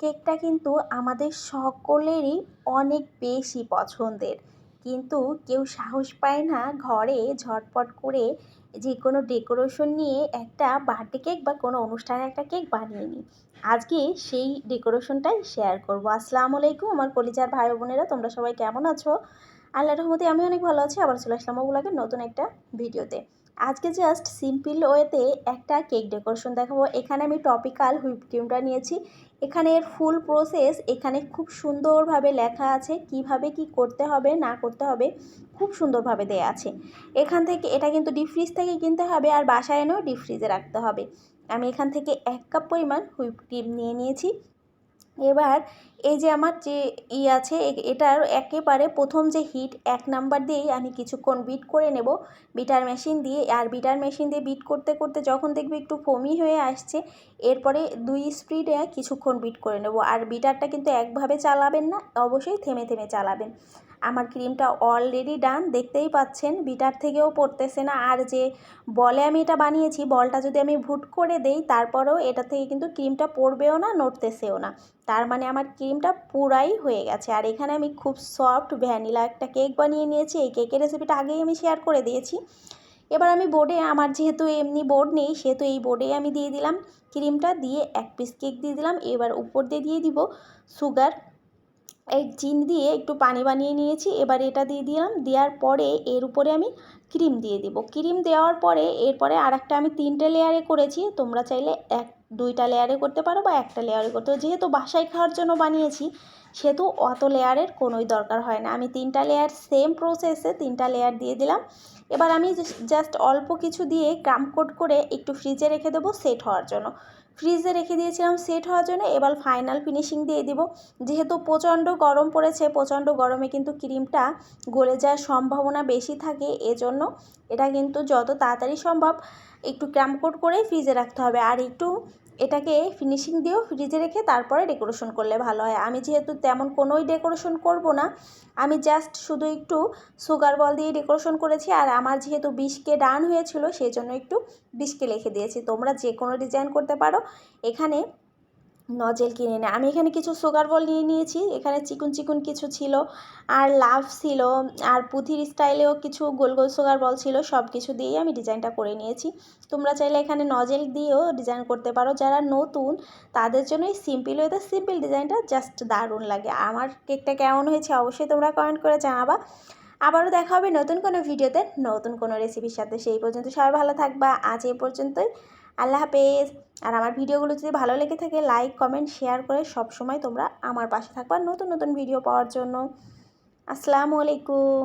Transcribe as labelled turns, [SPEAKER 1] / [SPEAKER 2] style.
[SPEAKER 1] কেকটা কিন্তু আমাদের সকলেরই অনেক বেশি পছন্দের। কিন্তু কেউ সাহস পায় না ঘরে ঝটপট করে যে কোনো ডেকোরেশন নিয়ে একটা বার্থডে কেক বা কোনো অনুষ্ঠানে একটা কেক বানিয়ে নিই। আজকে সেই ডেকোরেশনটাই শেয়ার করব। আসসালামু আলাইকুম আমার কলিজার ভাই বোনেরা, তোমরা সবাই কেমন আছো? আল্লাহ রহমতে আমি অনেক ভালো আছি। আবার চলে আসলাম ওগুলোকে নতুন একটা ভিডিওতে। আজকে জাস্ট সিম্পল ওয়েতে একটা কেক ডেকোরেশন দেখাবো। এখানে আমি টপিক্যাল হুইপ ক্রিমটা নিয়েছি। এখানে ফুল প্রসেস এখানে খুব সুন্দরভাবে লেখা আছে কীভাবে কি করতে হবে, না করতে হবে, খুব সুন্দরভাবে দেয়া আছে। এখান থেকে এটা কিন্তু ডিপ ফ্রিজ থেকে কিনতে হবে আর বাসায় এনেও ডিপ ফ্রিজে রাখতে হবে। আমি এখান থেকে এক কাপ পরিমাণ হুইপ ক্রিম নিয়ে নিয়েছি। এবার এই যে আমার যে ই আছে এটার একেবারে প্রথম যে হিট, এক নাম্বার দিয়েই আমি কিছুক্ষণ বিট করে নেব। বিটার মেশিন দিয়ে, আর বিটার মেশিন দিয়ে বিট করতে করতে যখন দেখবে একটু ফমি হয়ে আসছে, এরপরে দুই স্পিডে কিছুক্ষণ বিট করে নেব। আর বিটারটা কিন্তু একভাবে চালাবেন না, অবশ্যই থেমে থেমে চালাবেন। আমার ক্রিমটা অলরেডি ডান দেখতেই পাচ্ছেন বিটার থেকেও পড়তেছে না। আর যে বলে আমি এটা বানিয়েছি, বলটা যদি আমি ভুট করে দেই, তারপরেও এটা থেকে কিন্তু ক্রিমটা পড়বেও না, নড়তেছেও না। তার মানে আমার ক্রিমটা পুরাই হয়ে গেছে। আর এখানে আমি খুব সফট ভ্যানিলা একটা কেক বানিয়ে নিয়েছি। এই কেকের রেসিপিটা আগেই আমি শেয়ার করে দিয়েছি। এবার আমি বোর্ডে আমার যেহেতু এমনি বোর্ড নেই, সেহেতু এই বোর্ডেই আমি দিয়ে দিলাম। ক্রিমটা দিয়ে এক পিস কেক দিয়ে দিলাম। এবার উপর দিয়ে দিয়ে দিব সুগার এই চিনি দিয়ে একটু পানি বানিয়ে নিয়েছি। এবার এটা দিয়ে দিলাম। দেওয়ার পরে এর উপরে আমি ক্রিম দিয়ে দিব। ক্রিম দেওয়ার পরে এরপরে আর একটা আমি তিনটে লেয়ারে করেছি। তোমরা চাইলে এক, দুইটা লেয়ারে করতে পারো বা একটা লেয়ারে করতে পারো। যেহেতু বাসায় খাওয়ার জন্য বানিয়েছি সেহেতু অত লেয়ারের কোনোই দরকার হয় না। আমি তিনটা লেয়ার সেম প্রসেসে তিনটা লেয়ার দিয়ে দিলাম। এবার আমি জাস্ট অল্প কিছু দিয়ে ক্রাম কোট করে একটু ফ্রিজে রেখে দেবো সেট হওয়ার জন্য। ফ্রিজে রেখে দিয়েছিলাম সেট হওয়ার জন্য, এবার ফাইনাল ফিনিশিং দিয়ে দিব। যেহেতু প্রচণ্ড গরম পড়েছে, প্রচণ্ড গরমে কিন্তু ক্রিমটা গলে যাওয়ার সম্ভাবনা বেশি থাকে, এজন্য এটা কিন্তু যত তাড়াতাড়ি সম্ভব একটু ক্র্যাম্পকোট করে ফ্রিজে রাখতে হবে। আর একটু এটাকে ফিনিশিং দিয়েও ফ্রিজে রেখে তারপরে ডেকোরেশন করলে ভালো হয়। আমি যেহেতু তেমন কোনোই ডেকোরেশন করব না, আমি জাস্ট শুধু একটু সুগার বল দিয়ে ডেকোরেশন করেছি আর আমার যেহেতু বিষকে ডান হয়েছিল সেই জন্য একটু বিষকে লিখে দিয়েছি। তোমরা যে কোনো ডিজাইন করতে পারো। এখানে নজেল কিনে নেয়। আমি এখানে কিছু সুগার বল নিয়ে নিয়েছি। এখানে চিকুন চিকুন কিছু ছিল, আর লাভ ছিল, আর পুঁথির স্টাইলেও কিছু গোল গোল সুগার বল ছিল, সব কিছু দিয়েই আমি ডিজাইনটা করে নিয়েছি। তোমরা চাইলে এখানে নজেল দিয়েও ডিজাইন করতে পারো। যারা নতুন, তাদের জন্য এই সিম্পল ওয়েতে সিম্পল ডিজাইনটা জাস্ট দারুণ লাগে। আমার কেকটা কেমন হয়েছে অবশ্যই তোমরা কমেন্ট করে জানাবা। আবারও দেখা হবে নতুন কোনো ভিডিওতে নতুন কোনো রেসিপির সাথে। সেই পর্যন্ত সবাই ভালো থাকবা। আজ এই পর্যন্তই। আল্লাহ হাফেজ। আর আমার ভিডিওগুলো যদি ভালো লেগে থাকে লাইক কমেন্ট শেয়ার করে সব সময় তোমরা আমার পাশে থাকবা নতুন নতুন ভিডিও পাওয়ার জন্য। আসসালামু আলাইকুম।